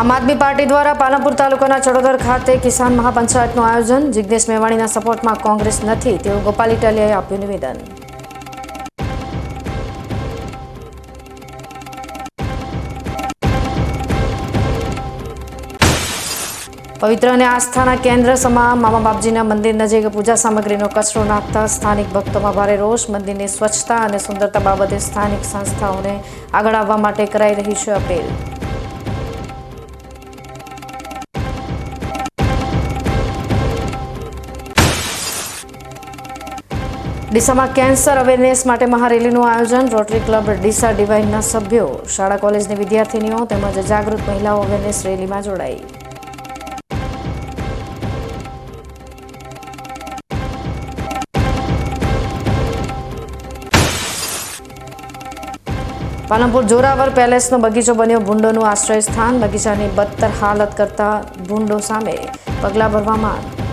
આમ આદમી પાર્ટી દ્વારા પાલનપુર તાલુકાના ચડોદર ખાતે કિસાન મહાપંચાયતનું આયોજન. જિગ્નેશ મેવાણીના સપોર્ટમાં કોંગ્રેસ નથી. તેવું ગોપાલ ઇટાલિયાએ આપ્યું નિવેદન. પવિત્ર અને આસ્થાના કેન્દ્ર સમા મામા બાપજીના મંદિર નજીક પૂજા સામગ્રીનો કચરો નાખતા સ્થાનિક ભક્તોમાં ભારે રોષ. મંદિરની સ્વચ્છતા અને સુંદરતા બાબતે સ્થાનિક સંસ્થાઓને આગળ આવવા માટે કરાઈ રહી છે અપીલ. ડીસામાં કેન્સર અવેરનેસ માટે મહારેલીનું આયોજન. રોટરી ક્લબ ડીસા ડિવાઇનના સભ્યો, શાળા કોલેજની વિદ્યાર્થીનીઓ તેમજ જાગૃત મહિલાઓ અવેરનેસ રેલીમાં જોડાઈ. પાલનપુર જોરાવર પેલેસનો બગીચો બન્યો ભૂંડોનું આશ્રય સ્થાન બગીચાની બદતર હાલત કરતા ભૂંડો સામે પગલાં ભરવા માંગ